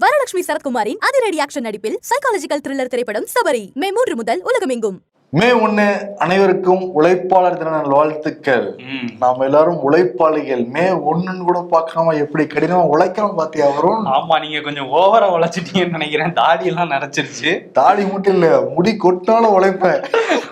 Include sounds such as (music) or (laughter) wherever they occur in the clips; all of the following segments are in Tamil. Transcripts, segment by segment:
வரலட்சுமி சரத்குமாரின் அதிரடி ஆக்ஷன் நடிப்பில் சைக்காலஜிக்கல் த்ரில்லர் திரைப்படம் சபரி. மே மூன்று முதல் உலகமெங்கும். மே ஒண்ணு அனைவருக்கும் உழைப்பாளர் தின வாழ்த்துக்கள். நாம எல்லாரும் உழைப்பாளிகள். மே ஒண்ணுன்னு கூட பார்க்காம எப்படி கடினமா உழைக்கிறோம் பாத்தியா வரும் ஆமா நீங்க கொஞ்சம் ஓவரா உழைச்சிட்டீங்கன்னு நினைக்கிறேன். தாடி எல்லாம் நரைச்சிருச்சு. தாடி மட்டும் இல்ல முடி கொட்டாலும் உழைப்பேன்.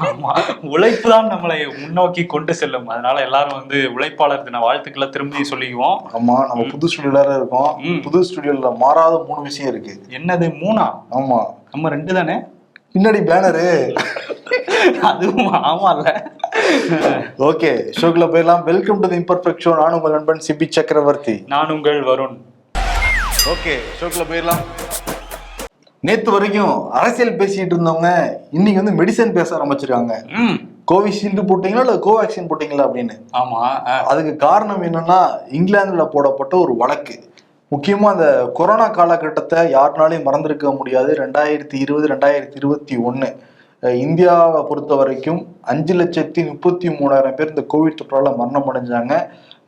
ஆமா உழைப்பு தான் நம்மளை முன்னோக்கி கொண்டு செல்லும். அதனால எல்லாரும் வந்து உழைப்பாளர் தின வாழ்த்துக்களை திரும்பி சொல்லிக்குவோம். ஆமா நம்ம புது ஸ்டுடியோல இருக்கோம். புது ஸ்டுடியோல மாறாத மூணு விஷயம் இருக்கு. என்னது மூணா? ஆமா. நம்ம ரெண்டு தானே? பின்னாடி பேனரு அதுவும் ஆமால ஓகே ஷோக்குள்ள போயிடலாம். Welcome to the imperfect show நான் உங்கள் நண்பன் சிபி சக்கரவர்த்தி. நான் உங்கள் வருண். ஓகே ஷோக்குள்ள போயிடலாம். நேத்து வரைக்கும் அரசியல் பேசிட்டு இருந்தவங்க இன்னைக்கு வந்து மெடிசன் பேச ஆரம்பிச்சிருக்காங்க. ம். கோவிஷீல்டு போட்டீங்களா இல்ல கோவேக்சின் போட்டீங்களா அப்படின்னு? ஆமா அதுக்கு காரணம் என்னன்னா இங்கிலாந்துல போடப்பட்ட ஒரு வழக்கு. முக்கியமாக அந்த கொரோனா காலகட்டத்தை யாருனாலையும் மறந்துருக்க முடியாது. ரெண்டாயிரத்தி இருபது ரெண்டாயிரத்தி இருபத்தி ஒன்று இந்தியாவை பொறுத்த வரைக்கும் அஞ்சு லட்சத்தி முப்பத்தி மூணாயிரம் பேர் இந்த கோவிட் தொற்றால மரணம் அடைஞ்சாங்க.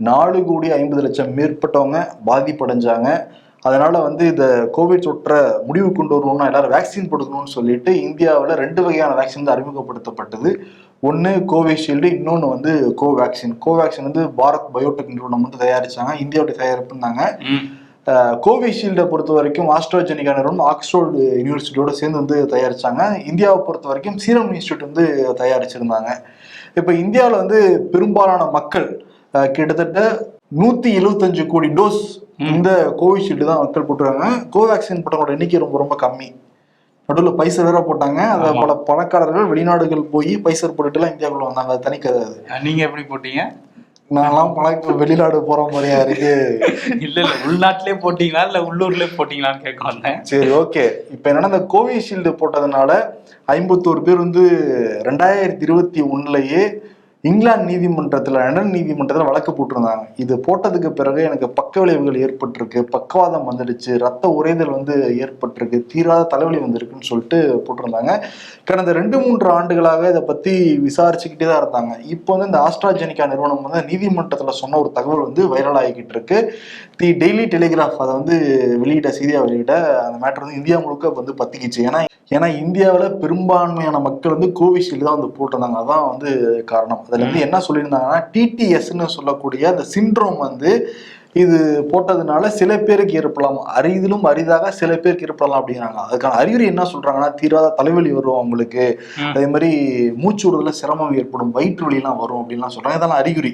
நாலு கோடி ஐம்பது லட்சம் மேற்பட்டவங்க பாதிப்படைஞ்சாங்க. அதனால வந்து இந்த கோவிட் தொற்றை முடிவு கொண்டு வரணும்னா எல்லாரும் வேக்சின் போட்டுக்கணும்னு சொல்லிட்டு இந்தியாவில் ரெண்டு வகையான வேக்சின் வந்து அறிமுகப்படுத்தப்பட்டது. ஒன்று கோவிஷீல்டு இன்னொன்று வந்து கோவேக்சின் கோவேக்சின் வந்து பாரத் பயோடெக் நிறுவனம் வந்து தயாரிச்சாங்க. இந்தியாவுடைய தயாரிப்புனாங்க கோவிஷீல்டை பொறுத்த வரைக்கும் ஆஸ்ட்ராஜெனிகா நிறுவனம் ஆக்ஸ்போர்டு யூனிவர்சிட்டியோட சேர்ந்து வந்து தயாரிச்சாங்க. இந்தியாவை பொறுத்த வரைக்கும் சீரம் இன்ஸ்டியூட் வந்து தயாரிச்சிருந்தாங்க. இப்போ இந்தியாவில் வந்து பெரும்பாலான மக்கள் கிட்டத்தட்ட நூத்தி எழுபத்தஞ்சு கோடி டோஸ் இந்த கோவிஷீல்டு தான் மக்கள் போட்டுருக்காங்க. கோவேக்சின் போட்டவங்களோட எண்ணிக்கை ரொம்ப ரொம்ப கம்மி. நடுவில் பைசா வேற போட்டாங்க. அதை. பல பணக்காரர்கள் வெளிநாடுகள் போய் பைசா போட்டுட்டுலாம் இந்தியாவுக்குள்ள வந்தாங்க. அது தனி கதை அது. நீங்க எப்படி போட்டீங்க? நான்லாம் பணக்கு வெளிநாடு போற மாதிரியா இருக்கு. இல்ல இல்ல உள்நாட்டிலே போட்டீங்களா? இல்ல உள்ளூர்லயே போட்டீங்களான்னு கேட்க வந்தேன். சரி ஓகே. இப்போ என்னன்னா இந்த கோவிஷீல்டு போட்டதுனால ஐம்பத்தோரு பேர் வந்து ரெண்டாயிரத்தி இருபத்தி ஒண்ணுலயே இங்கிலாந்து நீதிமன்றத்தில் லண்டன் நீதிமன்றத்தில் வழக்கு போட்டிருந்தாங்க. இது போட்டதுக்கு பிறகு எனக்கு பக்க விளைவுகள் ஏற்பட்டிருக்கு. பக்கவாதம் வந்துடுச்சு. ரத்த உறைதல் வந்து ஏற்பட்டிருக்கு. தீராத தலைவலி வந்திருக்குன்னு சொல்லிட்டு போட்டிருந்தாங்க. கடந்த ரெண்டு மூன்று ஆண்டுகளாக இதை பற்றி விசாரிச்சுக்கிட்டே தான் இருந்தாங்க. இப்போ வந்து இந்த ஆஸ்ட்ராஜெனிகா நிறுவனம் வந்து நீதிமன்றத்தில் சொன்ன ஒரு தகவல் வந்து வைரல் ஆகிக்கிட்டு இருக்கு. தி டெய்லி டெலிகிராஃப் அதை வந்து வெளியிட சீரியா வெளியிட அந்த மேட்ரு வந்து இந்தியா முழுக்க வந்து பத்திக்கிச்சு. ஏன்னா ஏன்னா இந்தியாவில் பெரும்பான்மையான மக்கள் வந்து கோவிஷீல்டு தான் வந்து போட்டிருந்தாங்க. அதான் வந்து காரணம். அதுல வந்து என்ன சொல்லியிருந்தாங்கன்னா டிடிஎஸ்ன்னு சொல்லக்கூடிய அந்த சிண்ட்ரோம் வந்து இது போட்டதுனால சில பேருக்கு ஏற்படலாம். அரிதிலும் அரிதாக சில பேருக்கு ஏற்படலாம் அப்படிங்கிறாங்க. அதுக்கான அறிகுறி என்ன சொல்றாங்கன்னா தீராத தலைவலி வரும் அவங்களுக்கு. அதே மாதிரி மூச்சு விடுறதுல சிரமம் ஏற்படும். வயிற்று வலிலாம் வரும் அப்படின்லாம் சொல்றாங்க. இதெல்லாம் அறிகுறி.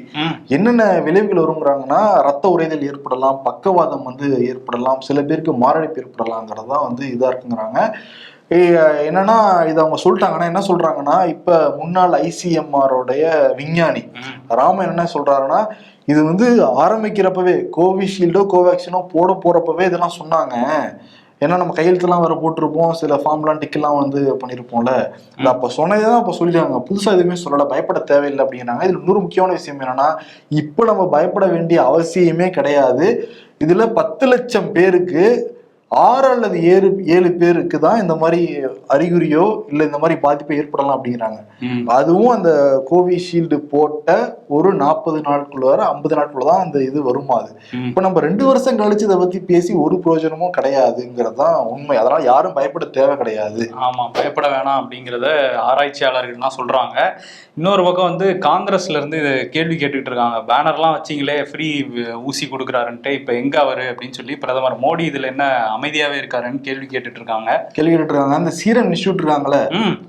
என்னென்ன விளைவுகள் வருங்கிறாங்கன்னா ரத்த உறைதல் ஏற்படலாம் பக்கவாதம் வந்து ஏற்படலாம் சில பேருக்கு மாரடைப்பு ஏற்படலாங்கிறது தான் வந்து இதா இருக்குங்கிறாங்க. என்னன்னா இதை அவங்க சொல்லிட்டாங்கன்னா என்ன சொல்றாங்கன்னா இப்ப முன்னாள் ஐசிஎம்ஆரோடைய விஞ்ஞானி. ராமன் என்ன சொல்றாருன்னா இது வந்து ஆரம்பிக்கிறப்பவே கோவிஷீல்டோ கோவேக்சினோ போட போறப்பவே இதெல்லாம் சொன்னாங்க. ஏன்னா நம்ம கையெழுத்துலாம் வேற போட்டிருப்போம். சில ஃபார்ம்லாம் டிக்கெல்லாம் வந்து பண்ணியிருப்போம்ல அது அப்போ சொன்னதே தான் அப்போ சொல்லிட்டாங்க. புதுசாக எதுவுமே சொல்லலை. பயப்பட தேவையில்லை அப்படிங்கிறாங்க. இதில் இன்னொரு முக்கியமான விஷயம் என்னன்னா இப்போ நம்ம பயப்பட வேண்டிய அவசியமே கிடையாது. இதுல பத்து லட்சம் பேருக்கு ஆறு அல்லது ஏழு ஏழு பேருக்கு தான் இந்த மாதிரி அறிகுறியோ இல்லை இந்த மாதிரி பாதிப்பு ஏற்படலாம் அப்படிங்கிறாங்க. அதுவும் அந்த கோவிஷீல்டு போட்ட ஒரு நாற்பது நாட்குள்ள ஐம்பது நாட்குள்ள தான் அந்த இது வருமா அது. இப்போ நம்ம ரெண்டு வருஷம் கழிச்சு இதை பத்தி பேசி ஒரு பிரயோஜனமும் கிடையாதுங்கிறது தான் உண்மை. அதனால யாரும் பயப்பட தேவை கிடையாது. ஆமா பயப்பட வேணாம் அப்படிங்கிறத ஆராய்ச்சியாளர்கள்லாம் சொல்றாங்க. இன்னொரு பக்கம் வந்து காங்கிரஸ்ல இருந்து கேள்வி கேட்டுக்கிட்டு இருக்காங்க. பேனர்லாம் வச்சிங்களே ஃப்ரீ ஊசி கொடுக்குறாருன்ட்டு இப்ப எங்க அவரு அப்படின்னு சொல்லி பிரதமர் மோடி இதுல என்ன அமைதியாவே இருக்காருன்னு கேள்வி கேட்டுட்டு இருக்காங்க கேள்வி கேட்டுட்டு இருக்காங்க அந்த சீரம் இன்ஸ்டியூட் இருக்காங்களே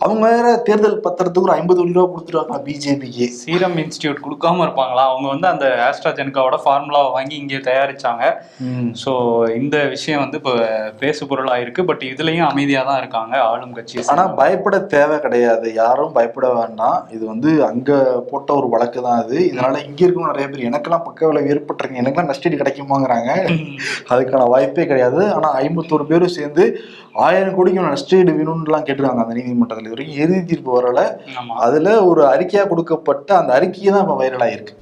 அவங்க வேற தேர்தல் பத்திரத்துக்கு ஒரு ஐம்பது கோடி ரூபா கொடுத்துருவாங்க பிஜேபிக்கு? சீரம் இன்ஸ்டியூட் கொடுக்காம இருப்பாங்களா? அவங்க வந்து அந்த ஆஸ்ட்ராஜெனிகாவோட ஃபார்முலாவை வாங்கி இங்கே தயாரிச்சாங்க. ஸோ இந்த விஷயம் வந்து இப்போ பேசு பொருளாயிருக்கு. பட் இதுலயும் அமைதியா தான் இருக்காங்க ஆளும் கட்சி ஆனா பயப்பட தேவை கிடையாது. யாரும் பயப்பட வேண்டாம் இது வந்து அங்க போட்ட ஒரு வழக்கு தான் அது. இதனால இங்க இருக்கவங்க நிறைய பேர். எனக்கெல்லாம் பக்க விளைவு ஏற்பட்டிருக்கு. எனக்கெல்லாம் நஷ்டடி கிடைக்குமாங்கிறாங்க. அதுக்கான வாய்ப்பே கிடையாது. ஆனா ஐம்பத்தோரு பேரும் சேர்ந்து ஆயிரம் கோடிக்கு நஷ்டஈடு வேணும்னுலாம் கேட்டிருக்காங்க அந்த நீதிமன்றத்தில் இது வரைக்கும் இறுதி தீர்ப்பு வரல அதுல ஒரு அறிக்கையா கொடுக்கப்பட்ட அந்த அறிக்கையை தான் இப்ப வைரல் ஆயிருக்கு.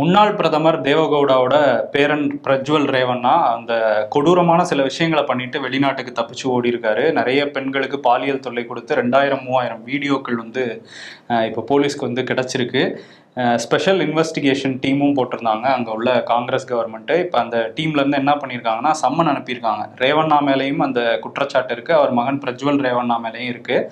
முன்னாள் பிரதமர் தேவகவுடாவோட பேரன் பிரஜ்வல் ரேவண்ணா அந்த கொடூரமான சில விஷயங்களை பண்ணிட்டு வெளிநாட்டுக்கு தப்பிச்சு ஓடி இருக்காரு நிறைய பெண்களுக்கு பாலியல் தொல்லை கொடுத்து ரெண்டாயிரம் மூவாயிரம் வீடியோக்கள் வந்து இப்போ போலீஸ்க்கு வந்து கிடைச்சிருக்கு. ஸ்பெஷல் இன்வெஸ்டிகேஷன் டீமும் போட்டிருந்தாங்க. அங்கே உள்ள காங்கிரஸ் கவர்மெண்ட்டு இப்போ அந்த டீம்லேருந்து என்ன பண்ணியிருக்காங்கன்னா சம்மன் அனுப்பியிருக்காங்க. ரேவண்ணா மேலேயும் அந்த குற்றச்சாட்டு இருக்குது அவர் மகன் பிரஜ்வல் ரேவண்ணா மேலேயும் இருக்குது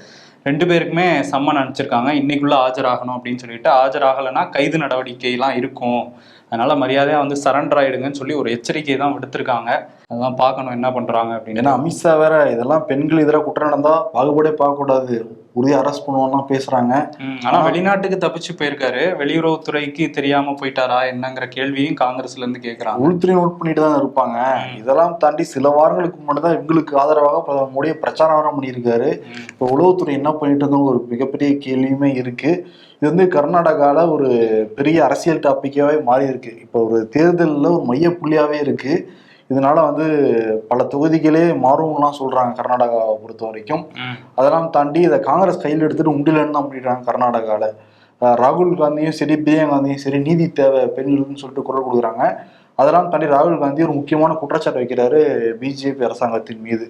ரெண்டு பேருக்குமே சம்மன் அனுப்பிச்சிருக்காங்க. இன்னைக்குள்ள ஆஜராகணும் அப்படின்னு சொல்லிட்டு ஆஜராகலைன்னா கைது நடவடிக்கைலாம் இருக்கும். அதனால மரியாதையாக வந்து சரண்டர் ஆயிடுங்கன்னு சொல்லி ஒரு எச்சரிக்கை தான் விடுத்திருக்காங்க. அதெல்லாம் பார்க்கணும் என்ன பண்ணுறாங்க அப்படின்னு. ஏன்னா அமித்ஷா வேற இதெல்லாம் பெண்கள் எதிராக குற்றம் நடந்தால் பாகுபாடே பார்க்கக்கூடாது. உறுதியா அரெஸ்ட் பண்ணுவோம்லாம் பேசுறாங்க. ஆனா வெளிநாட்டுக்கு தப்பிச்சு போயிருக்காரு. வெளியுறவுத்துறைக்கு தெரியாம போயிட்டாரா என்னங்கிற கேள்வியும் காங்கிரஸ்ல இருந்து கேக்குறாங்க. உள்துறை நோட் பண்ணிட்டு தான் இருப்பாங்க. இதெல்லாம் தாண்டி சில வாரங்களுக்கு முன்னாடி தான் இவங்களுக்கு ஆதரவாக பிரதமர் மோடியை பிரச்சாரம் வேற பண்ணியிருக்காரு. இப்போ உளவுத்துறை என்ன பண்ணிட்டு இருந்தோம் ஒரு மிகப்பெரிய கேள்வியுமே இருக்கு. இது வந்து கர்நாடகால ஒரு பெரிய அரசியல் டாபிக்காவே மாறி இருக்கு இப்போ ஒரு தேர்தலில் ஒரு மைய புள்ளியாவே இருக்கு. இதனால வந்து பல தொகுதிகளே மாறும்லாம் சொல்றாங்க கர்நாடகாவை பொறுத்த வரைக்கும். அதெல்லாம் தாண்டி இதை காங்கிரஸ் கையில் எடுத்துட்டு உண்டிலன்னு தான் பண்ணிடுறாங்க கர்நாடகாவில் ராகுல் காந்தியும் சரி பிரியங்கா காந்தியும் சரி நீதி தேவை பெண்களுக்குன்னு சொல்லிட்டு குரல் கொடுக்குறாங்க. அதெல்லாம் தாண்டி ராகுல் காந்தி ஒரு முக்கியமான குற்றச்சாட்டு வைக்கிறாரு பிஜேபி அரசாங்கத்தின் மீது.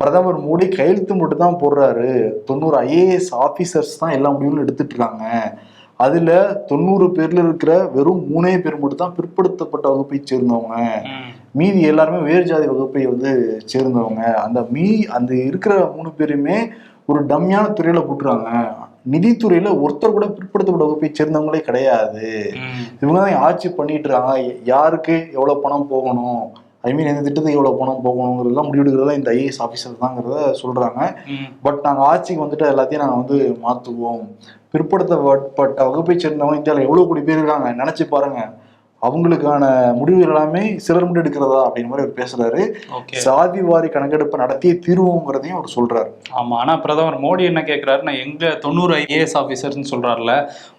பிரதமர் மோடி கையெழுத்து மட்டும் தான் போடுறாரு. தொண்ணூறு ஐஏஎஸ் ஆபீசர்ஸ் தான் எல்லா முடிவுகளும் எடுத்துட்டு இருக்காங்க. அதுல தொண்ணூறு பேர்ல இருக்கிற வெறும் மூணே பேர் மட்டும் தான் பிற்படுத்தப்பட்ட வகுப்பை சேர்ந்தவங்க. மீதி எல்லாருமே வேறு ஜாதி வகுப்பை வந்து சேர்ந்தவங்க. அந்த மீ அந்த இருக்கிற மூணு பேருமே ஒரு டம்மியான துறையில போட்டுறாங்க நிதித்துறையில ஒருத்தர் கூட பிற்படுத்தப்பட்ட வகுப்பை சேர்ந்தவங்களே கிடையாது. இவங்க தான் ஆட்சி பண்ணிட்டு இருக்காங்க யாருக்கு எவ்வளவு பணம் போகணும்? ஐ மீன் எந்த திட்டத்துக்கு எவ்வளவு பணம் போகணுங்கிறதெல்லாம் முடிவெடுக்கிறதா இந்த ஐஏஎஸ் ஆஃபீஸர் தாங்கிறத சொல்றாங்க. பட் நாங்க ஆட்சிக்கு வந்துட்டு எல்லாத்தையும் நாங்க வந்து மாத்துவோம். பிற்படுத்தப்பட்ட வகுப்பை சேர்ந்தவங்க இந்தியாவில் எவ்வளவு கோடி பேர் இருக்காங்க? நினைச்சு பாருங்க. அவங்களுக்கான முடிவுகள் எல்லாமே சிலர் மட்டும் எடுக்கிறதா அப்படின்னு மாதிரி அவர் பேசுறாரு. சாதி வாரி கணக்கெடுப்பை நடத்திய தீர்வுங்கிறதையும் அவர் சொல்றாரு. ஆமா ஆனா பிரதமர் மோடி என்ன கேக்குறாருன்னா எங்க தொண்ணூறு ஐஏஎஸ் ஆபீசர்னு சொல்றாருல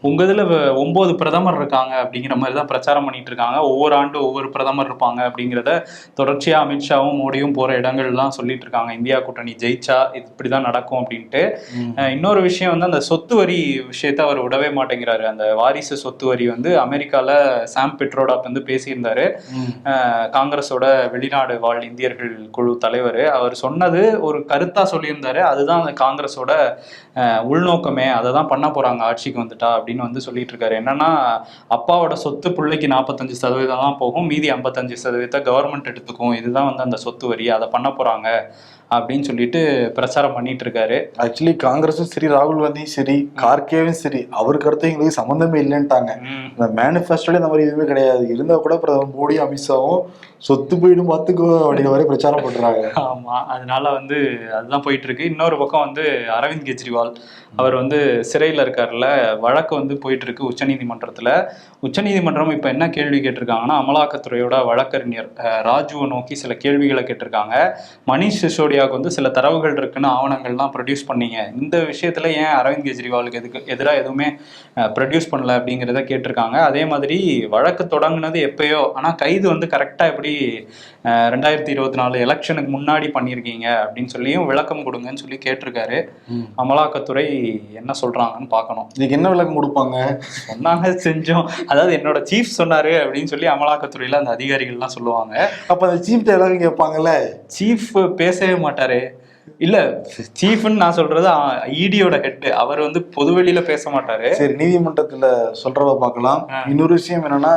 உங்க இதுல ஒன்பது பிரதமர் இருக்காங்க அப்படிங்கிற மாதிரி தான் பிரச்சாரம் பண்ணிட்டு இருக்காங்க. ஒவ்வொரு ஆண்டு ஒவ்வொரு பிரதமர் இருப்பாங்க அப்படிங்கிறத தொடர்ச்சியா அமித்ஷாவும் மோடியும் போற இடங்கள்லாம் சொல்லிட்டு இருக்காங்க. இந்தியா கூட்டணி ஜெயிச்சா இது இப்படிதான் நடக்கும் அப்படின்ட்டு. இன்னொரு விஷயம் வந்து அந்த சொத்து வரி விஷயத்த அவர் விடவே மாட்டேங்கிறாரு. அந்த வாரிசு சொத்து வரி வந்து அமெரிக்கால சாம் பெட்ரோடாப் வந்து பேசியிருந்தாரு. காங்கிரஸோட வெளிநாடு வாழ் இந்தியர்கள் குழு தலைவர். அவர் சொன்னது ஒரு கருத்தா சொல்லியிருந்தாரு. அதுதான் அந்த காங்கிரஸோட உள்நோக்கமே. அதை தான் பண்ண போறாங்க. ஆட்சிக்கு வந்துட்டா அப்படின்னு வந்து சொல்லிட்டு இருக்காரு என்னன்னா அப்பாவோட சொத்து பிள்ளைக்கு நாற்பத்தஞ்சு சதவீதம் தான் போகும். மீதி ஐம்பத்தஞ்சு சதவீதத்தை கவர்மெண்ட் எடுத்துக்கும். இதுதான் வந்து அந்த சொத்து வரி. அதை பண்ண போறாங்க. அப்படின்னு சொல்லிட்டு பிரச்சாரம் பண்ணிட்டு இருக்காரு ஆக்சுவலி காங்கிரஸும் சரி ராகுல் காந்தியும் சரி கார்கேவும் சரி அவருக்கு அடுத்து எங்களுக்கு சம்மந்தமே இல்லைன்ட்டாங்க. இந்த மேனிஃபெஸ்டோல இந்த மாதிரி எதுவுமே கிடையாது. இருந்தா கூட பிரதமர் மோடி அமித்ஷாவும் சொத்து போயிடும் பார்த்துக்கோ அப்படிங்கிற மாதிரி பிரச்சாரம் பண்றாங்க. ஆமா அதனால வந்து அதுதான் போயிட்டு இருக்கு இன்னொரு பக்கம் வந்து அரவிந்த் கெஜ்ரிவால் அவர் வந்து சிறையில் இருக்கார்ல வழக்கு வந்து போயிட்டு இருக்கு உச்சநீதிமன்றத்தில். உச்சநீதிமன்றம் இப்போ என்ன கேள்வி கேட்டிருக்காங்கன்னா அமலாக்கத்துறையோட வழக்கறிஞர் ராஜுவை நோக்கி சில கேள்விகளை கேட்டிருக்காங்க. மணிஷ் சிசோடியாவுக்கு வந்து சில தரவுகள் இருக்குன்னு ஆவணங்கள்லாம் ப்ரொடியூஸ் பண்ணீங்க. இந்த விஷயத்தில் ஏன் அரவிந்த் கெஜ்ரிவாலுக்கு எதுக்கு எதிராக எதுவுமே ப்ரொடியூஸ் பண்ணல அப்படிங்கிறத கேட்டிருக்காங்க. அதே மாதிரி வழக்கு தொடங்கினது எப்பயோ ஆனால் கைது வந்து கரெக்டாக எப்படி அஹ், ரெண்டாயிரத்தி இருபத்தி நாலு எலெக்ஷனுக்கு முன்னாடி பண்ணியிருக்கீங்க அப்படின்னு சொல்லியும் விளக்கம் கொடுங்கன்னு சொல்லி கேட்டிருக்காரு. அமலாக்கத்துறை என்ன சொல்றாங்கன்னு பார்க்கணும். இதுக்கு என்ன விளக்கம் கொடுப்பாங்க? சொன்னாங்க செஞ்சோம். அதாவது என்னோட சீஃப் சொன்னாரு அப்படின்னு சொல்லி அமலாக்கத்துறையில அந்த அதிகாரிகள்லாம் சொல்லுவாங்க. அப்ப அந்த சீஃப் எல்லாரும் கேட்பாங்கல்ல? சீஃப் பேசவே மாட்டாரு. இல்ல சீஃப்னு நான் சொல்றது இடியோட ஹெட் அவர் வந்து பொதுவெளியில பேச மாட்டாரு. சரி நீதிமன்றத்துல சொல்றத பார்க்கலாம். இன்னொரு விஷயம் என்னன்னா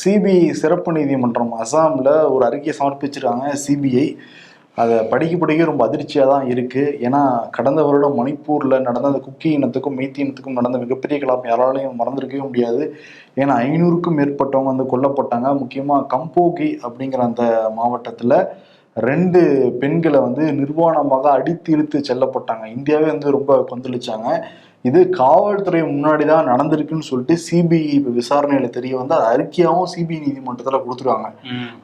சிபிஐ சிறப்பு நீதிமன்றம் அசாம்ல ஒரு அறிக்கையை சமர்ப்பிச்சிருக்காங்க சிபிஐ அதை படிக்க படிக்க ரொம்ப அதிர்ச்சியா தான் இருக்கு. ஏன்னா கடந்த வருடம் மணிப்பூர்ல நடந்த அந்த குக்கி இனத்துக்கும் மெய்த்தி இனத்துக்கும் நடந்த மிகப்பெரிய கலாபம் யாராலையும் மறந்திருக்கவே முடியாது. ஏன்னா ஐநூறுக்கும் மேற்பட்டவங்க வந்து கொல்லப்பட்டாங்க. முக்கியமா கம்போகி அப்படிங்கிற அந்த மாவட்டத்துல ரெண்டு பெண்களை வந்து நிர்வாணமாக அடித்து இழுத்து செல்லப்பட்டாங்க. இந்தியாவே வந்து ரொம்ப கொந்தளிச்சாங்க. இது காவல்துறை முன்னாடி தான் நடந்திருக்குன்னு சொல்லிட்டு சிபிஐ விசாரணையில தெரிய வந்து அது அறிக்கையாகவும் சிபிஐ நீதிமன்றத்தில் கொடுத்துருவாங்க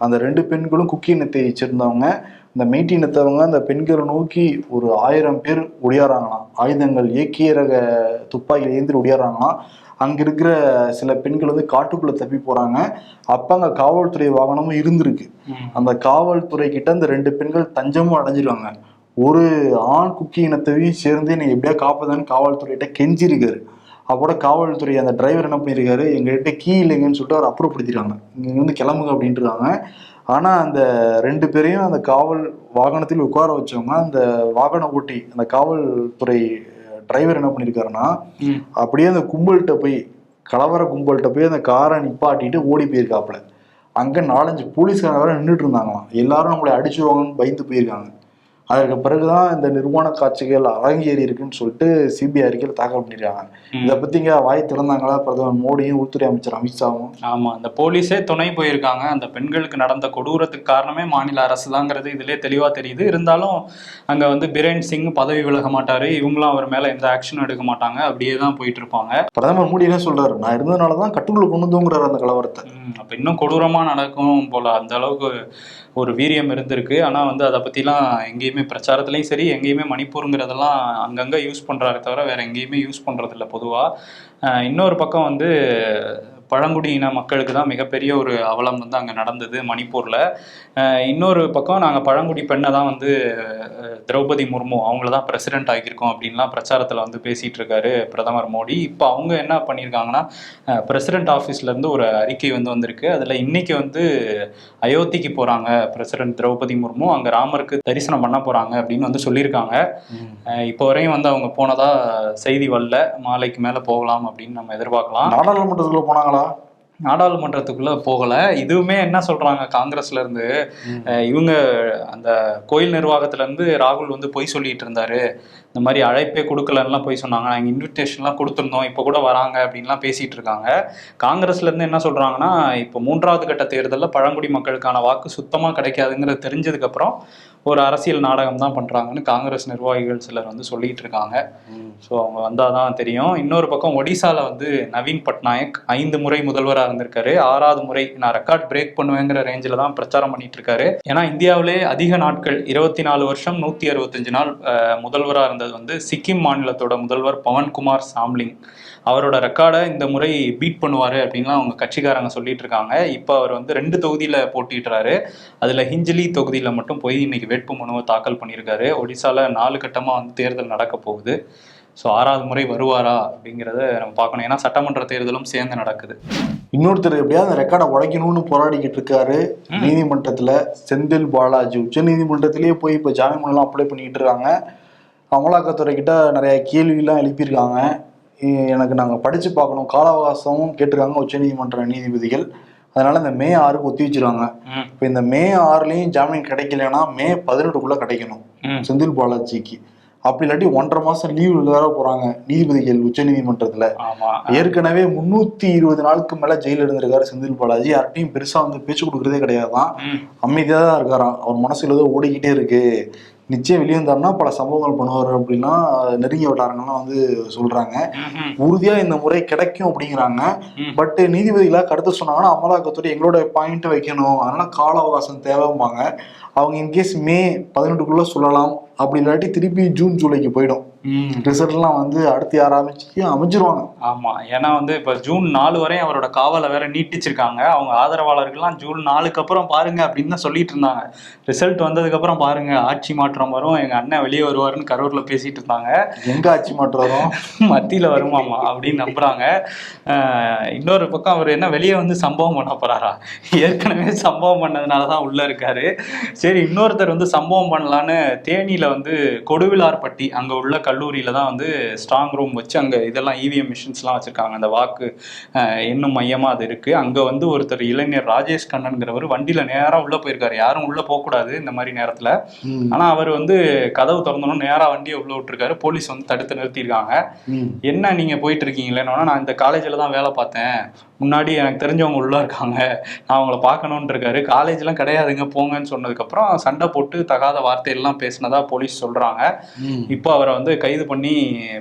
அந்த ரெண்டு பெண்களும் குக்கி இனத்தை சேர்ந்தவங்க. இந்த மெய்ட்டி இனத்தவங்க அந்த பெண்களை நோக்கி ஒரு ஆயிரம் பேர் ஒடியாராங்களாம். ஆயுதங்கள் ஏக்கிய ரக துப்பாக்கியில் ஏந்திரி ஒடியாராங்களாம். அங்க இருக்கிற சில பெண்கள் வந்து காட்டுக்குள்ள தப்பி போறாங்க. அப்ப அங்க காவல்துறை வாகனமும் இருந்திருக்கு. அந்த காவல்துறை கிட்ட அந்த ரெண்டு பெண்கள் தஞ்சமும் அடைஞ்சிருவாங்க. ஒரு ஆண் குக்கி இனத்தையும் சேர்ந்து நீ எப்படியா காப்பதான்னு காவல்துறையிட்ட கெஞ்சிருக்காரு. அப்போட காவல்துறை அந்த டிரைவர் என்ன பண்ணியிருக்காரு எங்ககிட்ட கீ இல்லைங்கன்னு சொல்லிட்டு அவர் அப்புறப்படுத்திருக்காங்க இங்க வந்து கிளம்புங்க அப்படின்ட்டு இருக்காங்க ஆனா அந்த ரெண்டு பேரையும் அந்த காவல் வாகனத்தில் உட்கார வச்சவங்க அந்த வாகன ஓட்டி அந்த காவல்துறை டிரைவர் என்ன பண்ணியிருக்காருன்னா. அப்படியே அந்த கும்பல்கிட்ட போய் கலவர கும்பல்கிட்ட போய் அந்த காரை நிப்பாட்டிட்டு ஓடி போயிருக்காப்புல. அங்க நாலஞ்சு போலீஸ்காரங்க வேற நின்றுட்டு இருந்தாங்களாம். எல்லாரும் நம்மளை அடிச்சுருவாங்கன்னு பயந்து போயிருக்காங்க. அதற்கு பிறகுதான் இந்த நிர்வாண காட்சிகள் அரங்கேறி இருக்குன்னு சொல்லிட்டு சிபிஐ அறிக்கையில் தாக்கல் பண்ணிருக்காங்க. இதை பத்திங்க வாய் திறந்தாங்களா? பிரதமர் மோடியும் உள்துறை அமைச்சர் அமித்ஷாவும். ஆமா அந்த போலீஸே துணை போயிருக்காங்க. அந்த பெண்களுக்கு நடந்த கொடூரத்துக்கு காரணமே மாநில அரசு தாங்கிறது இதுலயே தெளிவா தெரியுது. இருந்தாலும் அங்க வந்து பிரேன் சிங் பதவி விலக மாட்டாரு. இவங்களும் அவர் மேல எந்த ஆக்ஷனும் எடுக்க மாட்டாங்க. அப்படியே தான் போயிட்டு இருப்பாங்க பிரதமர் மோடி என்ன சொல்றாரு? நான் இருந்ததுனாலதான் கட்டுக்குள்ள கொண்டு வந்துங்கிறாரு அந்த கலவரத்தை. அப்ப இன்னும் கொடூரமா நடக்கும் போல. அந்த அளவுக்கு ஒரு வீரியம் இருந்திருக்கு. ஆனால் வந்து அதை பற்றிலாம் எங்கேயுமே பிரச்சாரத்துலேயும் சரி எங்கேயுமே மணிப்பூருங்கிறதெல்லாம் அங்கங்கே யூஸ் பண்ணுறாரு தவிர வேறு எங்கேயுமே யூஸ் பண்ணுறதில்ல பொதுவாக இன்னொரு பக்கம் வந்து பழங்குடியின மக்களுக்கு தான் மிகப்பெரிய ஒரு அவலம் வந்து அங்கே நடந்தது மணிப்பூரில். இன்னொரு பக்கம் நாங்கள் பழங்குடி பெண்ணை தான் வந்து திரௌபதி முர்மு அவங்கள தான் பிரசிடென்ட் ஆகியிருக்கோம் அப்படின்லாம் பிரச்சாரத்தில் வந்து பேசிகிட்டு இருக்காரு பிரதமர் மோடி. இப்போ அவங்க என்ன பண்ணியிருக்காங்கன்னா பிரசிடென்ட் ஆஃபீஸ்லேருந்து ஒரு அறிக்கை வந்து வந்திருக்கு. அதில் இன்னைக்கு வந்து அயோத்திக்கு போகிறாங்க பிரசிடென்ட் திரௌபதி முர்மு. அங்கே ராமருக்கு தரிசனம் பண்ண போகிறாங்க அப்படின்னு வந்து சொல்லியிருக்காங்க. இப்போ வரையும் வந்து அவங்க போனதா செய்தி வரல. மாலைக்கு மேலே போகலாம் அப்படின்னு நம்ம எதிர்பார்க்கலாம். நாடாளுமன்றத்துக்குள்ள போனாங்களா? நாடாளுமன்றத்துக்குள்ள போகல. இதுவுமே என்ன சொல்றாங்க காங்கிரஸ்ல இருந்து? அஹ் இவங்க அந்த கோயில் நிர்வாகத்துல இருந்து ராகுல் வந்து பொய் சொல்லிட்டு இருந்தாரு. இந்த மாதிரி அழைப்பே கொடுக்கலன்னுலாம் போய் சொன்னாங்க. நாங்கள் இன்விடேஷன்லாம் கொடுத்துருந்தோம். இப்போ கூட வராங்க அப்படின்லாம் பேசிட்டு இருக்காங்க. காங்கிரஸ்ல இருந்து என்ன சொல்றாங்கன்னா இப்போ மூன்றாவது கட்ட தேர்தலில் பழங்குடி மக்களுக்கான வாக்கு சுத்தமாக கிடைக்காதுங்கிறது தெரிஞ்சதுக்கு அப்புறம் ஒரு அரசியல் நாடகம் தான் பண்றாங்கன்னு காங்கிரஸ் நிர்வாகிகள் சிலர் வந்து சொல்லிட்டு இருக்காங்க. ஸோ அவங்க வந்தால் தான் தெரியும். இன்னொரு பக்கம் ஒடிசால வந்து நவீன் பட்நாயக் ஐந்து முறை முதல்வராக இருந்திருக்காரு. ஆறாவது முறை நான் ரெக்கார்ட் பிரேக் பண்ணுவேங்கிற ரேஞ்சில் தான் பிரச்சாரம் பண்ணிட்டு இருக்காரு. ஏன்னா இந்தியாவிலே அதிக நாட்கள் இருபத்தி நாலு வருஷம் நூற்றி அறுபத்தஞ்சு நாள் முதல்வராக இருந்தது வந்து சிக்கிம் மாநிலத்தோட முதல்வர் பவன்குமார் சாம்லிங். அவரோட ரெக்கார்டை இந்த முறை பீட் பண்ணுவார் அப்படின்லாம் அவங்க கட்சிக்காரங்க சொல்லிட்டு இருக்காங்க. இப்போ அவர் வந்து ரெண்டு தொகுதியில் போட்டிடுறாரு அதில் ஹிஞ்சிலி தொகுதியில் மட்டும் போய் இன்னைக்கு வேட்பு மனுவை தாக்கல் பண்ணியிருக்காரு. ஒடிசால நாலு கட்டமாக வந்து தேர்தல் நடக்க போகுது. ஸோ ஆறாவது முறை வருவாரா அப்படிங்கிறத நம்ம பார்க்கணும். ஏன்னா சட்டமன்ற தேர்தலும் சேர்ந்து நடக்குது. இன்னொருத்தர் எப்படியாவது அந்த ரெக்கார்டை உடைக்கணும்னு போராடிக்கிட்டு இருக்காரு. நீதிமன்றத்துல செந்தில் பாலாஜி. உச்ச நீதிமன்றத்திலேயே போய் இப்ப ஜாமீன் எல்லாம் அப்ளை பண்ணிக்கிட்டு இருக்காங்க. அமலாக்கத்துறை கிட்ட நிறைய கேள்வியெல்லாம் எழுப்பியிருக்காங்க. எனக்கு நாங்க படிச்சு பார்க்கணும். கால அவகாசமும் கேட்டிருக்காங்க உச்ச நீதிமன்ற நீதிபதிகள். அதனால இந்த மே ஆறுக்கு ஒத்தி வச்சிருக்காங்க. ம். இப்போ இந்த மே ஆறுலயும் ஜாமீன் கிடைக்கலன்னா மே பதினெட்டுக்குள்ள கிடைக்கணும். செந்தில் பாலாஜிக்கு. அப்படி இல்லாட்டி ஒன்றரை மாசம் லீவ் வேற போறாங்க நீதிபதிகள் உச்ச நீதிமன்றத்துல. ஏற்கனவே முன்னூத்தி இருபது நாளுக்கு மேல ஜெயில இருந்திருக்காரு செந்தில் பாலாஜி. யார்கிட்டயும் பெருசா வந்து பேச்சு கொடுக்கறதே கிடையாதான். ம். அமைதியா தான் இருக்காராம். அவர் மனசுல ஏதோ ஓடிக்கிட்டே இருக்கு. நிச்சயம் வெளியே வந்தாருன்னா பல சம்பவங்கள் பண்ணுவாரு அப்படின்னா நெருங்கிய வட்டாரங்கள்லாம் வந்து சொல்றாங்க. உறுதியா இந்த முறை கிடைக்கும் அப்படிங்கிறாங்க. பட் நீதிபதிகளா கருத்து சொன்னாங்கன்னா அமலாக்கத்துறை எங்களோட பாயிண்ட் வைக்கணும். அதனால கால அவகாசம் தேவைம்பாங்க. அவங்க இன்கேஸ் மே பதினெட்டுக்குள்ள சொல்லலாம். அப்படி இல்லாட்டி திருப்பி ஜூன் ஜூலைக்கு போயிடும். ரிசல்ட்லாம் வந்து அடுத்து யார் ஆரம்பிச்சு அமைச்சிருவாங்க ஆமா ஏன்னா வந்து இப்ப ஜூன் நாலு வரையும் அவரோட காவலை வேற நீட்டிச்சிருக்காங்க. அவங்க ஆதரவாளர்கள்லாம் ஜூன் நாலுக்கு அப்புறம் பாருங்க அப்படின்னு தான் சொல்லிட்டு இருந்தாங்க. ரிசல்ட் வந்ததுக்கு அப்புறம் பாருங்க ஆட்சி மாற்றம் வரும் எங்க அண்ணன் வெளியே வருவாருன்னு கரூர்ல பேசிட்டு இருந்தாங்க. எங்க ஆட்சி மாற்றம் வரும்? (laughs) மத்தியில வருமாமா அப்படின்னு நம்புறாங்க. ஆஹ் இன்னொரு பக்கம் அவர் என்ன வெளியே வந்து சம்பவம் பண்ண போறாரா? ஏற்கனவே சம்பவம் பண்ணதுனால தான் உள்ள இருக்காரு. சரி இன்னொருத்தர் வந்து சம்பவம் பண்ணலான்னு தேனியில வந்து கொடுவிலார்பட்டி அங்க உள்ள கல்லூரியில தான் வந்து ஸ்ட்ராங் ரூம் வச்சு அங்க இதெல்லாம் E இவிஎம் மிஷின்ஸ்லாம் வச்சிருக்காங்க. அந்த வாக்கு ஆஹ் எண்ணும் மையமா அது இருக்கு. அங்க வந்து ஒருத்தர் இளைஞர் ராஜேஷ் கண்ணன்கிறவர் வண்டியில நேரா உள்ள போயிருக்காரு. யாரும் உள்ள போக கூடாது இந்த மாதிரி நேரத்துல. ம், ஆனா அவர் வந்து கதவு திறந்தோன்னு நேரா வண்டியை உள்ள விட்டுருக்காரு. போலீஸ் வந்து தடுத்து நிறுத்தியிருக்காங்க. என்ன நீங்க போயிட்டு இருக்கீங்களேன்னா நான் இந்த காலேஜில் தான் வேலை பார்த்தேன். முன்னாடி எனக்கு தெரிஞ்சவங்க உள்ள இருக்காங்க. நான் அவங்கள பார்க்கணுன்ட்டு இருக்காரு. காலேஜ்லாம் கிடையாதுங்க போங்கன்னு சொன்னதுக்கப்புறம் சண்டை போட்டு தகாத வார்த்தையெல்லாம் பேசினதா போலீஸ் சொல்றாங்க. ம். இப்போ அவரை வந்து கைது பண்ணி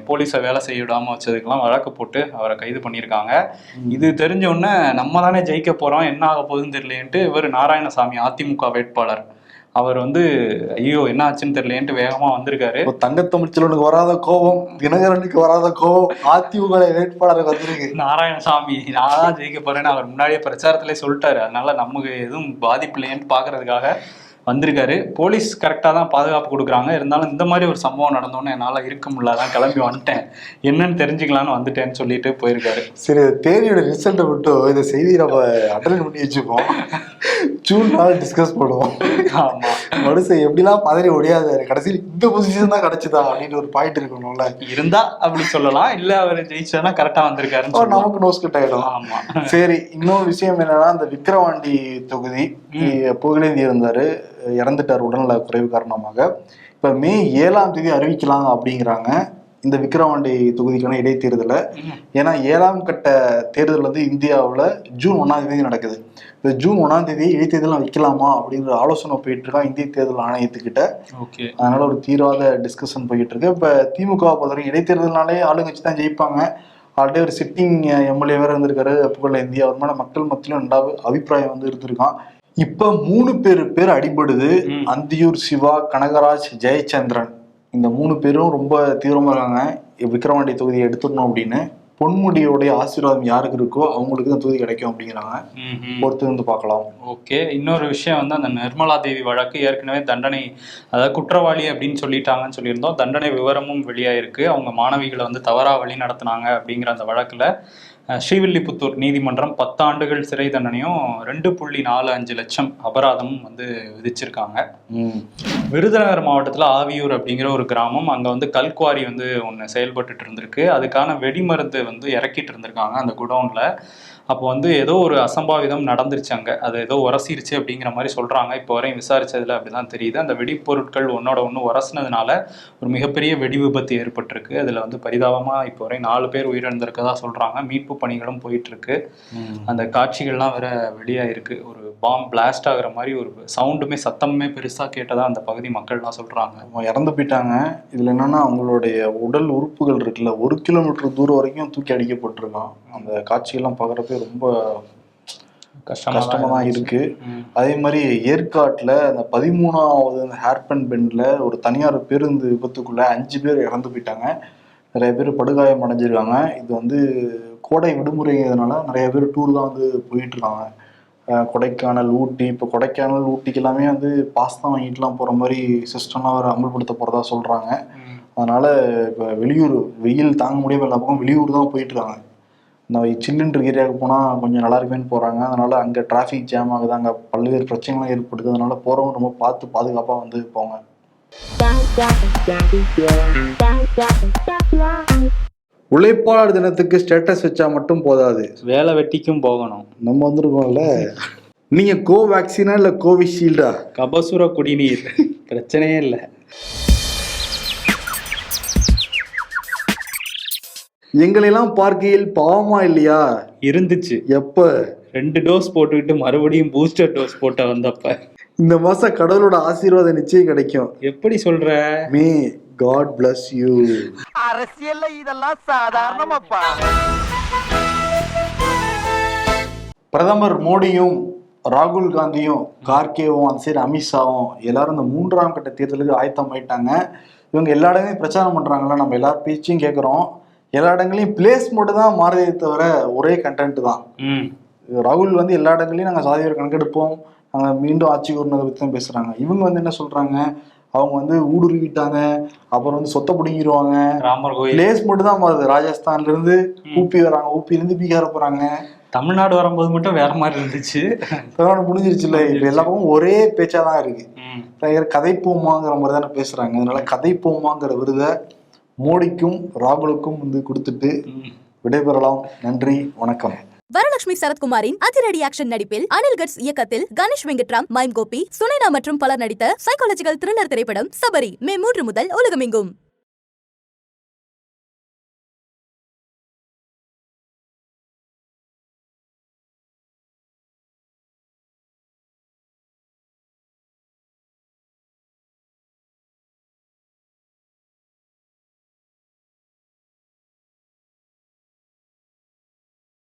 போலீஸை வேலை செய்ய விடாம வச்சதுக்கெல்லாம் வழக்கு போட்டு அவரை கைது பண்ணியிருக்காங்க. இது தெரிஞ்ச உடனே நம்ம தானே ஜெயிக்க போறோம் என்ன ஆக போகுதுன்னு தெரியலேன்ட்டு இவர் நாராயணசாமி அதிமுக வேட்பாளர். அவர் வந்து ஐயோ என்ன ஆச்சுன்னு தெரியலேன்ட்டு வேகமா வந்திருக்காரு. இப்போ தங்கத்தமிழ்ச்சலனுக்கு வராத கோபம் தினகரனுக்கு வராத கோபம் அதிமுக வேட்பாளருக்கு வந்திருக்கு. நாராயணசாமி நான் தான் ஜெயிக்க போறேன்னு அவர் முன்னாடியே பிரச்சாரத்திலே சொல்லிட்டாரு. அதனால நமக்கு எதுவும் பாதிப்பு இல்லையேன்னு பாக்குறதுக்காக வந்திருக்காரு. போலீஸ் கரெக்டாக தான் பாதுகாப்பு கொடுக்குறாங்க. இருந்தாலும் இந்த மாதிரி ஒரு சம்பவம் நடந்தோன்னே என்னால் இருக்க முடியல. அதான் கிளம்பி வந்துட்டேன். என்னன்னு தெரிஞ்சுக்கலான்னு வந்துட்டேன்னு சொல்லிட்டு போயிருக்காரு. சரி தேனியோட ரிசல்ட்டை மட்டும் இந்த செய்தியை நம்ம அட்டன் பண்ணி வச்சுப்போம். ஜூன் நாள் டிஸ்கஸ் பண்ணுவோம். ஆமா. மனுஷன் எப்படிலாம் பதறி ஒடியாதாரு கடைசியில் இந்த பொசிஷன் தான் கிடைச்சதா அப்படின்னு ஒரு பாயிண்ட் இருக்கணும்ல. இருந்தா அப்படி சொல்லலாம். இல்ல அவர் ஜெயிச்சானா கரெக்டா சொல்லலாம். நமக்கு நோஸ் கட் ஆயிடும். ஆமா. சரி இன்னொரு விஷயம் என்னன்னா இந்த விக்கிரவாண்டி தொகுதி புகழேந்தி இருந்தாரு. இறந்துட்டார் உடல்நல குறைவு காரணமாக. இப்ப மே ஏழாம் தேதி அறிவிக்கலாம் அப்படிங்கிறாங்க. இந்த விக்கிரவாண்டி தொகுதிக்கான இடைத்தேர்தலை. ஏன்னா ஏழாம் கட்ட தேர்தல் வந்து இந்தியாவில் ஜூன் ஒன்றாம் தேதி நடக்குது. இந்த ஜூன் ஒன்றாம் தேதி இடைத்தேர்தலாம் வைக்கலாமா அப்படிங்கிற ஆலோசனை போயிட்டு இருக்கா இந்திய தேர்தல் ஆணையத்துக்கிட்ட. ஓகே. அதனால ஒரு தீராத டிஸ்கஷன் போயிட்டு இருக்கு இப்ப திமுக பொறுத்தவரைக்கும் இடைத்தேர்தல்னாலே ஆளுங்கட்சி தான் ஜெயிப்பாங்க. ஆல்ரெடி ஒரு சிட்டிங் எம்எல்ஏ வேற இருந்திருக்காரு புகழ் இந்தியா. அவர் மேல மக்கள் மத்தியிலும் ரெண்டாவது அபிப்பிராயம் வந்து இருந்திருக்கான். இப்ப மூணு பேர் பேர் அடிபடுது. அந்தியூர் சிவா கனகராஜ் ஜெயச்சந்திரன். இந்த மூணு பேரும் ரொம்ப தீவிரமா இருக்காங்க. விக்கிரவாண்டி தொகுதியை எடுத்துடணும் அப்படின்னு. பொன்முடியோடைய ஆசீர்வாதம் யாருக்கு இருக்கோ அவங்களுக்கு தான் தொகுதி கிடைக்கும் அப்படிங்கிறாங்க. பொறுத்து வந்து பார்க்கலாம். ஓகே. இன்னொரு விஷயம் வந்து அந்த நிர்மலா தேவி வழக்கு ஏற்கனவே தண்டனை அதாவது குற்றவாளி அப்படின்னு சொல்லிட்டாங்கன்னு சொல்லியிருந்தோம். தண்டனை விவரமும் வெளியாயிருக்கு. அவங்க மாணவிகளை வந்து தவறா வழி நடத்துனாங்க அப்படிங்கிற அந்த வழக்குல ஸ்ரீவில்லிபுத்தூர் நீதிமன்றம் பத்து ஆண்டுகள் சிறை தண்டனையும் ரெண்டு புள்ளி நாலு அஞ்சு லட்சம் அபராதமும் வந்து விதிச்சிருக்காங்க. விருதுநகர் மாவட்டத்தில் ஆவியூர் அப்படிங்கிற ஒரு கிராமம் அங்கே வந்து கல்குவாரி வந்து ஒன்று செயல்பட்டுட்டு இருந்திருக்கு. அதுக்கான வெடிமருந்து வந்து இறக்கிட்டு இருந்திருக்காங்க அந்த குடோனில். அப்போ வந்து ஏதோ ஒரு அசம்பாவிதம் நடந்துருச்சு அங்கே. அது ஏதோ உரசிருச்சு அப்படிங்கிற மாதிரி சொல்கிறாங்க இப்போ வரையும் விசாரிச்சதுல அப்படிதான் தெரியுது. அந்த வெடிப்பொருட்கள் ஒன்னோட ஒன்று உரசினதுனால ஒரு மிகப்பெரிய வெடி விபத்து ஏற்பட்டிருக்கு. அதில் வந்து பரிதாபமாக இப்போ வரை நாலு பேர் உயிரிழந்திருக்கதா சொல்கிறாங்க மீட்பு பணிகளும் போயிட்டு இருக்கு அந்த காட்சிகள்லாம் வேற வெளியாயிருக்கு. ஒரு பாம் பிளாஸ்ட் ஆகுற மாதிரி ஒரு சவுண்டுமே சத்தமுமே பெருசா கேட்டதா அந்த பகுதி மக்கள்லாம் சொல்றாங்க. அவங்க இறந்து போயிட்டாங்க. இதுல என்னன்னா அவங்களுடைய உடல் உறுப்புகள் இருக்குல்ல ஒரு கிலோமீட்டர் தூரம் வரைக்கும் தூக்கி அடிக்கப்பட்டிருக்கான் அந்த காட்சியெல்லாம் பார்க்குறப்ப ரொம்ப கஷ்டமா கஷ்டமா தான் இருக்கு. ம். அதே மாதிரி ஏற்காட்டுல அந்த பதிமூணாவது அந்த ஹேர்பன் பெண்ட்ல ஒரு தனியார் பேருந்து விபத்துக்குள்ள அஞ்சு பேர் இறந்து போயிட்டாங்க. நிறைய பேர் படுகாயம் அடைஞ்சிருக்காங்க. இது வந்து கோடை விடுமுறைங்கிறதுனால நிறைய பேர் டூர் தான் வந்து போயிட்டு இருக்காங்க அஹ் கொடைக்கானல் ஊட்டி இப்போ கொடைக்கானல் ஊட்டிக்கு எல்லாமே வந்து பாஸ் தான் வாங்கிட்டுலாம் போகிற மாதிரி சிஸ்டம்லாம் வேறு அமல்படுத்த போகிறதா சொல்கிறாங்க. அதனால இப்போ வெளியூர் வெயில் தாங்க முடியாமல் எல்லா பக்கம் வெளியூர் தான் போயிட்டு இருக்காங்க இந்த சில்லுன்ற ஏரியாவுக்கு போனால் கொஞ்சம் நல்லா இருக்குமேன்னு போகிறாங்க அதனால அங்கே டிராஃபிக் ஜாம் ஆகுது. அங்கே பல்வேறு பிரச்சனைகள் ஏற்படுது அதனால போகிறவங்க ரொம்ப பார்த்து பாதுகாப்பாக வந்து போங்க. உழைப்பாளர் தினத்துக்கு ஸ்டேட்டஸ் வச்சா மட்டும் போதாது. வேலை வெட்டிக்கும் போகணும். நம்ம வந்திருக்கோம்ல. நீங்க கோவேக்சினா இல்ல கோவிஷீல்டா கபசுர குடிநீர். பிரச்சனையே இல்லை. எங்களெல்லாம் பார்க்கையில் பாவமா இல்லையா? இருந்துச்சு. எப்ப? ரெண்டு டோஸ் போட்டுக்கிட்டு மறுபடியும் பூஸ்டர் டோஸ் போட்ட வந்தப்ப. இந்த மாசம் கடவுளோட ஆசீர்வாதம் நிச்சயம் கிடைக்கும். எப்படி சொல்ற? மே காட் bless யூ அரசியல்ல இதெல்லாம் சாதாரணமாப்பா. பிரதமர் மோடியும் ராகுல் காந்தியும் கார்கேவும் அந்த சைடு அமித்ஷாவும் எல்லாரும் இந்த மூன்றாம் கட்ட தேர்தலுக்கு ஆயத்தம் ஆயிட்டாங்க இவங்க எல்லா இடங்களையும் பிரச்சாரம் பண்றாங்களா நம்ம எல்லார் பேச்சையும் கேட்குறோம் எல்லா இடங்களையும் பிளேஸ் மட்டும் தான் மாறுதே தவிர ஒரே கண்டென்ட் தான். ராகுல் வந்து எல்லா இடங்களையும் நாங்கள் சாதிவாரி கணக்கெடுப்போம். நாங்கள் மீண்டும் ஆட்சி கூறினதை பற்றி தான் பேசுகிறாங்க இவங்க வந்து என்ன சொல்கிறாங்க அவங்க வந்து ஊடுருவிட்டாங்க. அப்புறம் வந்து சொத்தை பிடுங்கிடுவாங்க ராமர் கோயில். பிளேஸ் மட்டும் தான் மாறுது. ராஜஸ்தான்ல இருந்து ஊபி வராங்க. ஊபில இருந்து பீகார் போறாங்க. தமிழ்நாடு வரும்போது மட்டும் வேற மாதிரி இருந்துச்சு. கொரோனா முடிஞ்சிருச்சுல்ல இப்ப எல்லா பக்கமும் ஒரே பேச்சா தான் இருக்கு கதைப்போமாங்கிற மாதிரி தானே பேசுறாங்க. அதனால கதைப்போமாங்கிற விருதை மோடிக்கும் ராகுலுக்கும் வந்து கொடுத்துட்டு விடைபெறலாம். நன்றி வணக்கம். வரலட்சுமி சரத்குமாரின் அதிரடி ஆக்ஷன் நடிப்பில் அனில் கட்ஸ் இயக்கத்தில் கணேஷ் வெங்கட்ராம் மைம் கோபி சுனைனா மற்றும் பலர் நடித்த சைக்காலஜிக்கல் த்ரில்லர் திரைப்படம் சபரி மே மூன்று முதல் உலகமெங்கும்.